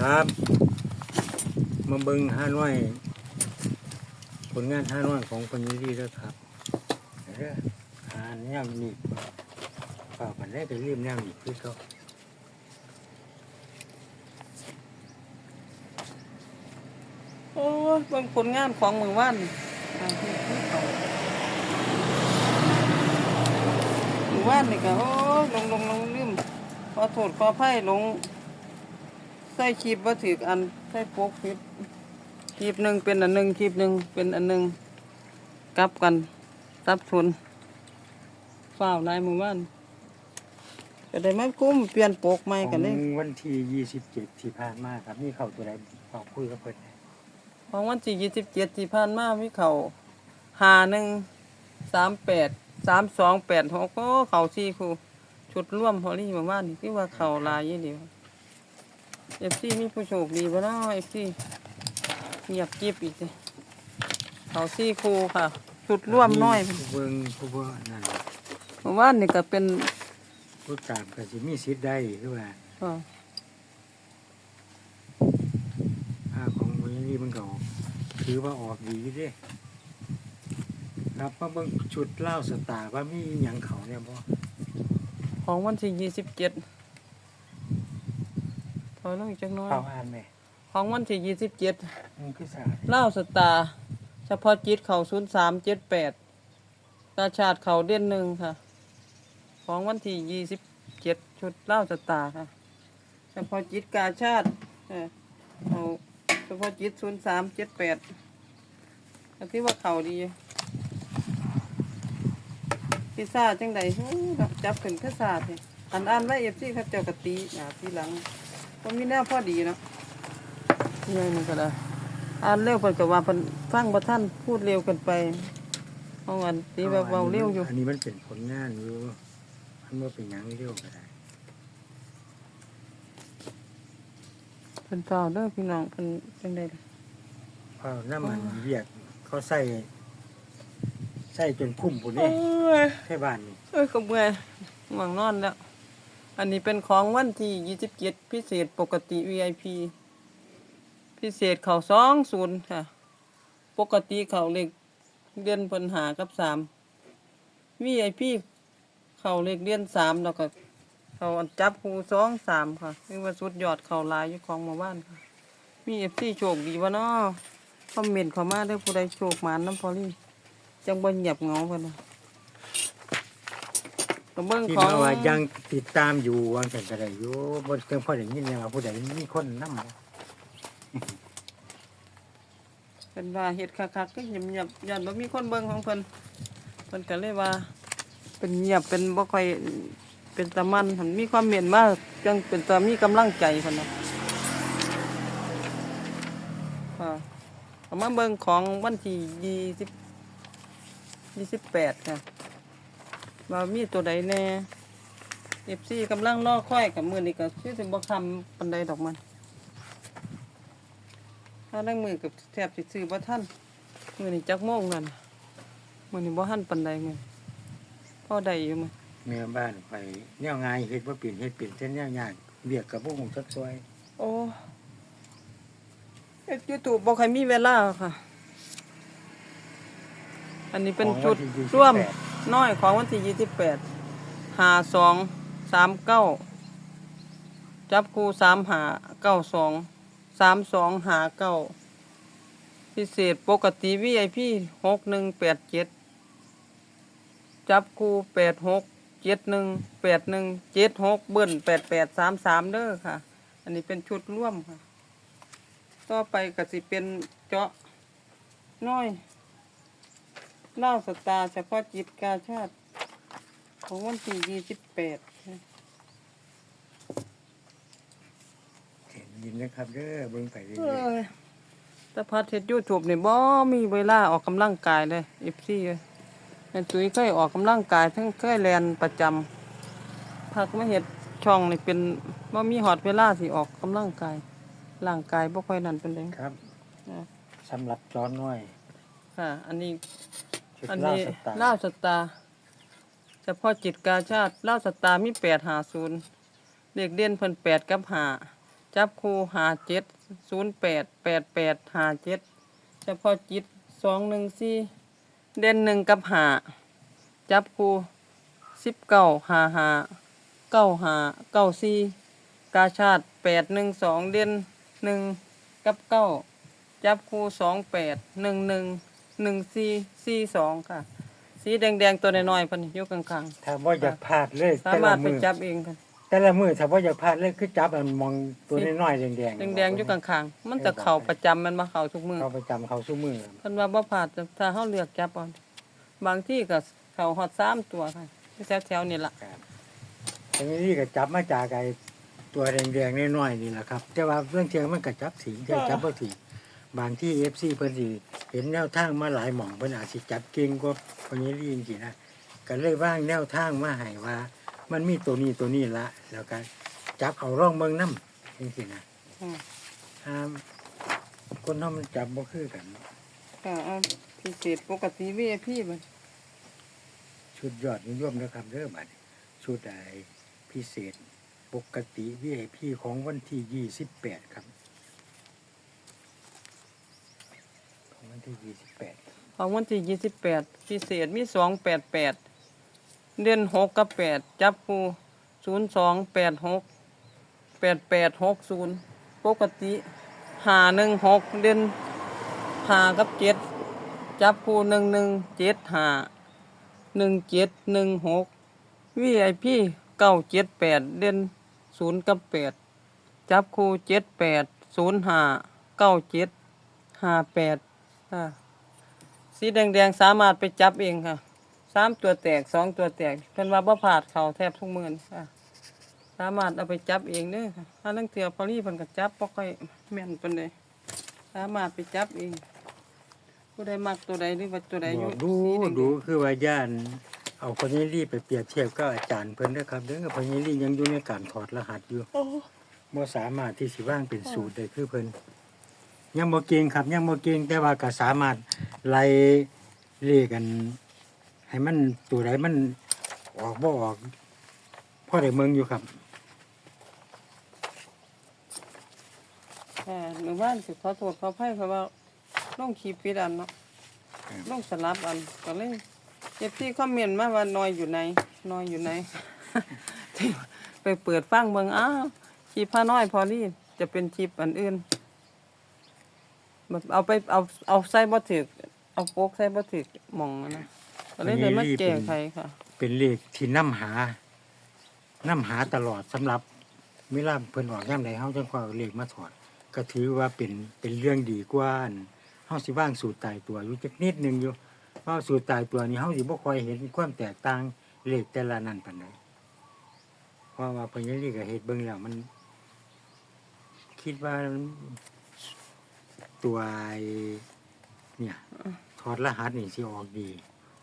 ครับ มาเบิงห้าน้อย ผลงานห้าน้อยของคนนี้ดีแล้วครับเด้อหาแนวนี้ฝากมันได้ไปรีบแนวนี้คือเขาโอ้ยเบิ่งผลงานของมือว่านอ่านี่คือเขามือว่านนี่ก็โอ้ยลงลงลงลืมขอโทษขออภัยลง ส่คลิปบ่ถืออันใส่โปกผิดคลิปหนึ่งเป็นอันหนึ่งคลิปหนึ่งเป็นอันหนึ่งกลับกันสับสนฝ้าวลายมือว่านก็ได้มากุ้มเปลี่ยนโปกใหม่ขอกันงเลยวันที่ยี่สิบเจ็ดที่ผ่านมาครับนี่เขาตัวใดขอคุยกับเพิ่นของวันที่ยี่สิบเจ็ดที่ผ่านมามีเขาหาหนึ่งสามแปดสามสองแปดหกก็เขาสี่ครูชุดร่วมพอลี่มาว่านี่ที่ว่าเขาหลายยี่เดียว เอฟซีมีผู้โชคดีบ่เนาะเอฟซีเงียบกริบอีกเลยเขาสี่ครูค่ะ ชุดร่วมน้อยผู้เบิ่งผู้เบิ่งนั่นเมื่อวานนี่ก็เป็นผู้ตามก็สิมีสิทธิ์ได้คือว่าเอ่อภาพของวันนี้มันก็ถือว่าออกดีเด้ครับมาเบิ่งชุดเล่าสตาร์ว่ามีหยังเขาเนี่ยบ่ของวันที่ยี่สิบเจ็ด ถอยลงอีกจักหน้อยเข้าอ่านไหมของวันที่ยี่สิบเจ็ดมันคือสาเล่าสตาร์เฉพาะจิตเขาศูนย์สามเจ็ดแปดกาชาติเขาเด่นหนึ่งค่ะ ของวันที่ยี่สิบเจ็ดชุดเล่าสตาร์ค่ะเฉพาะจิตกาชาติเออเอาเฉพาะจิตศูนย์สามเจ็ดแปดอันที่ว่าเขาดี พิซซ่าจังใดอู้ยจับขึ้นพิซซ่าสิอันอ่านไว้เอฟซีเขาเจ้ากะตีอ่าทีหลัง ก็มีแนวพอดีเนาะนี่มันก็ได้อ่านเร็วเพิ่นก็ว่าเพิ่นฟังบ่ทันพูดเร็วเกินไปเอาอันตีแบบเว้าเร็วอยู่ อันนี้มันเป็นผลงานอยู่มันว่าเป็นหยังเร็วก็ได้เพิ่นเฝ้าเด้อพี่น้องเพิ่นจังได๋เพราะน้ำมันเวียดเขาใส่ใส่จนคุ้มพุ่นโอ้นี่ยแค่บ้านนี่ เอ้ยก็เมื่อยง่วงนอนแล้ว อันนี้เป็นของวันที่27พิเศษปกติ VIP พิเศษเขา20ค่ะ ปกติเขาเลขเดือนเพิ่นหากับ3 VIP เขาเลขเดือน3แล้วก็เขาจับคูสองสามค่ะนี่ว่าสุดยอดเขาลายอยู่ของหมู่บ้านค่ะ มีเอฟซีโชคดีวะเนาะคอมเมนต์เข้ามาได้ผู้ใดโชคหมานน้ำพอลี่จังบ่เงียบเงาเพิ่นนะ ก็เบิ่งที่ของมาว่ายังติดตามอยู่วางแต่ก็ได้อยู่บ่เพียงพอได้ยินเนี่ยว่าผู้ใดมีคนนำเป็นว่าเฮ็ดคักๆก็เงียบๆยันบ่มีคนเบิ่งของเพิ่นเพิ่นก็เลยว่าเป็นเงียบเป็นบ่ค่อยเป็นตะมันหันมีความเมียนมาจังเป็นตามีกำลังใจเพิ่นน่ะค่ะเอามาเบิ่งของวันที่ยี่สิบยี่สิบแปดค่ะ ว่ามีตัวใดแน่เอฟซีกำลังรอค่อยกับมือนี่ก็ชื่อถึงบ่คำปันใดดอกมัน ถ้าดังมือกับแทบสิซื้อบ่ท่านมือนี่จักโมงนั่นมือนี่บ่ทันปันใดเงินพ่อใดอยู่มั้ยแม่บ้านไปแนวงานเฮ็ดบ่เป็นเฮ็ดเป็นแต่แนวยากเวียกกับบ่ฮู้จักซอยโอ้เอ็ดยูทูบบอกใครมีเวลาค่ะ อันนี้เป็นของจุดวันที่ร่วม28 น้อยของวันที่ยี่สิบแปดหาสองสามเก้าจับคู่สามหาเก้าสองสามสองหาเก้าพิเศษปกติวีไอพีหกหนึ่งแปดเจ็ดจับคู่แปดหกเจ็ดหนึ่งแปดหนึ่งเจ็ดหกเบิ้ลแปดแปดสามสามเด้อค่ะ อันนี้เป็นชุดร่วมค่ะ ต่อไปก็สิเป็นเจาะน้อย เล่าสตาร์เฉพาะจิตกาชาติของวันที่ยี่สิบแปดเห็นยินนะครับเด้อเบิ่งไปเรื่เออยอแต่พัดเฮ็ดยูทูบนี่บ่มีเวลาออกกำลังกายเลยเอฟซีเลยแม่ตุ้ยเคยออกกำลังกาย ทั้งเคยแลนประจำพักมาเฮ็ดช่องนี่เป็นบ่มีหอดเวลาสิออกกำลังกายร่างกายบ่ค่อยนั่นเป็นไดๆครับอ่าสำหรับจ้อนน้อย ค่ะ อันนี้ ชุดอันเล่านี้สตาร์ ล่าวสตาร์เฉพาะจิตกาชาติล่าวสตาร์มีแปดหาศูนย์เด็กเด่นเพิ่นแปดกับหาจับคู่หาเจ็ดศูนย์แปดแปดแปดหาเจ็ดเฉพาะจิตสองหนึ่งสี่เด่นหนึ่งกับหาจับคู่สิบเก้าหาหาเก้าหาเก้าสี่กาชาติแปดหนึ่งสองเด่นหนึ่งกับเก้าจับคู่สองแปดหนึ่งหนึ่ง หนึ่งสี่สี่สองค่ะ สีแดงๆตัวน้อยๆเพันอยู่กลางถ้าว่าอยากพลาดเลยๆสาแต่มาละรถไปมือจับเองกันแต่ละมือถ้าว่าอยากพลาดเลยคือจับมันมองตัวน้อยๆแดงๆแดงๆอยู่กลางๆ มันจะเข่าประจำมันมาเข่าทุกมือ เขาประจำเขาสู้มือเพิ่นว่าบ่พลาดถ้าเฮาเลือกจับเอาบางที่ก็เข้าฮอด3ตัวค่ะที่แถวๆนี่ล่ะ ครับทีนี้ก็จับมาจากไอ้ตัวแดงๆน้อยๆนี่แหละครับ แต่ว่าเรื่องเทียงมันก็จับสีแต่จับบ่ถีบางที่เอฟซีเพิ่นสิ เห็นแนวทางมาหลายหม่องเพิ่นอาจสิจับเก่งกว่าคนนี้จริงๆนะก็เลยว่างแนวทางมาให้ว่า มันมีตัวนี้ตัวนี้ละ แล้วก็จับเอาร่องเมืองน้ำจริงๆนะอืมห้ามคนเฮามันจับบ่คือกันก็เอาพิเศษปกติ VIP บัดชุดยอดนิยมนะครับเด้อบัดนี้ชุดไอ้พิเศษปกติ VIP ของวันที่ ยี่สิบแปดครับของวันที่ยี่สิบแปดของวันที่28พิเศษมี288เดือน6กับ8จับคู่0286 8860ปกติ516เดือน5กับ7จับคู่1175 1716 VIP 978เดือน0กับ8จับคู่7805 97 58 ค่ะสีแดงๆสามารถไปจับเองค่ะสามตัวแตกสองตัวแตกเพิ่นว่าบ่ผาดเขาแทบทุกมือนี่ค่ะสามารถเอาไปจับเองเด้อค่ะถ้าลังเทือพอลี่เพิ่นก็จับบ่ค่อยแม่นปานใดสามารถไปจับเอง ผู้ใดมักตัวใดหรือว่าตัวใดอบยู่อกดูสีแงๆดูคือว่าย่านเอาพญรีไปเปรียบเทียบกับอาจารย์เพิ่นนะครับเด้อพญรียังอยู่ในการถอดรหัสอยู่โอ้บ่สามารถที่สิว่างเป็นสูตรได้คือเพิ่น ยังบ่เก่งครับ ยังบ่เก่งแต่ว่าก็สามารถไล่เลขกัน ให้มันตัวใดมันออกบ่ออกพอได้เมืองอยู่ครับค่ะหรือว่าสิขอโทษขออภัยเพราะว่าลงคลิปปิดอันเนาะครับลงสลับอันก็เลยเอฟซีคอมเมนต์มาว่าน้อยอยู่ไหนน้อยอยู่ไหน ไปเปิดฟังเบิ่งอ้าวคลิปพาน้อยพอลี่จะเป็นคลิปอันอื่น แบบเอาไปเอาเอาใส่บ่ถึกเอาโป๊กใส่บ่ถึกหมองอะนะก็เลยได้มาแก้ไขค่ะ เป็นเลขที่นํหานํหาตลอดสำหรับเวลาเพิ่นออกยามใดเฮาจังค่อยเอาเลขมาถอด ก็ถือว่าเป็นเป็นเรื่องดีกว่าอันเฮาสิว่างสูตรตายตัวอยู่จักนิดหนึงอยู่เพราะสูตรตายตัวนี้เฮาสิบ่ค่อยเห็นความแตกต่างเลขแต่ละนั้นปานใดเพราะว่าเพิ่นยังนี่ก็เฮ็ดเบิ่งแล้วมัน คิดว่า ตัวไอ้เนี่ยถอดรหัสนี่สิออกดี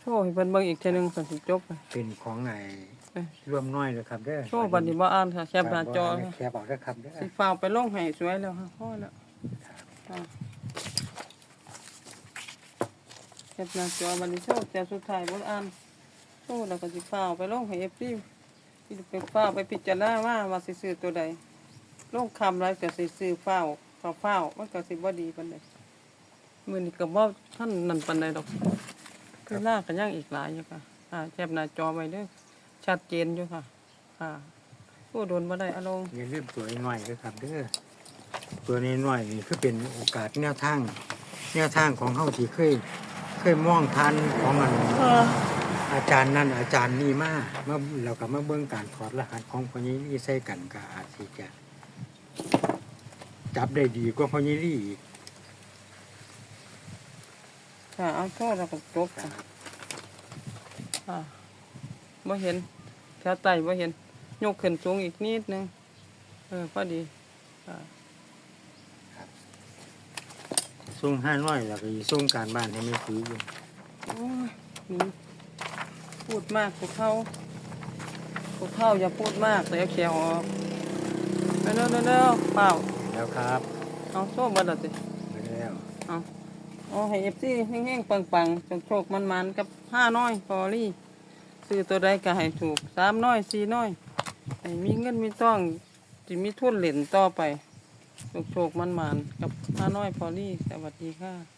โชว์ให้เพิ่นเบิ่งอีกเทื่อนึงสันสิจบไป เป็นของไอ้เอ้ย ร่วมน้อยเลยครับเด้อโชว์บัดนี้บ่อ่านค่ะแคปหน้าจอครับค่ะแคบออกเด้อครับเด้อ สิฟ้าวไปลงให้สวยแล้วค่ะพอแล้วค่ะแคปหน้าจอบัดนี้โชว์แต่สุดท้ายบ่อ่านโชว์แล้วก็สิฟ้าวไปลงให้ FC สิไปฟ้าวไปพิจารณาว่าว่าสิซื้อตัวใดลงคำไรก็สิซื้อฟ้าว ฟ้าวฟ้าวมันก็สิบ่ดีปานใดมื้อนี้ก็บ่ท่านนั่นปานใดดอกเวลาก็ยังอีกหลายอยู่ค่ะอ่าแคปหน้าจอไว้เด้อชัดเจนอยู่ค่ะค่ะผู้โดนบ่ได้อารมณ์อย่าลืมตัวน้อยด้วยครับเด้อตัวน้อยๆนี่คือเป็นโอกาสแนวทางแนวทางของเฮาที่เคยเคยมองทันของอันอาจารย์นั่นอาจารย์นี่มามาเราก็มาเบิ่งการถอดรหัสของพญนี่ใส่กันก็อาจสิจะ จับได้ดีกว่าพญนี่อีกค่ะเอาโทษแล้วก็จบค่ะอ่าบ่เห็นแถวไตบ่เห็นยกขึ้นสูงอีกนิดนึงเออพอดีอ่าส่งห้าน้อยแล้วก็สิส่งการบ้านให้แม่คุยอยู่โอ้ยนี่พูดมากพวกเขาพวกเขาอย่าพูดมากเลยเอาเขียวออกเร็วเร็วเร็วเร็วเปล่า แล้วครับเอาโซ่บัดละสิไปแล้วเอาเอาให้เอฟซีแห้งๆปังๆโชคๆมันๆกับห้าน้อยพอลี่ซื้อตัวใดก็ให้ถูกสามน้อยสี่น้อยให้มีเงินมีต้องจะมีทุนเหรียญต่อไปโชคๆมันๆกับน้าน้อยพอลี่สวัสดีค่ะ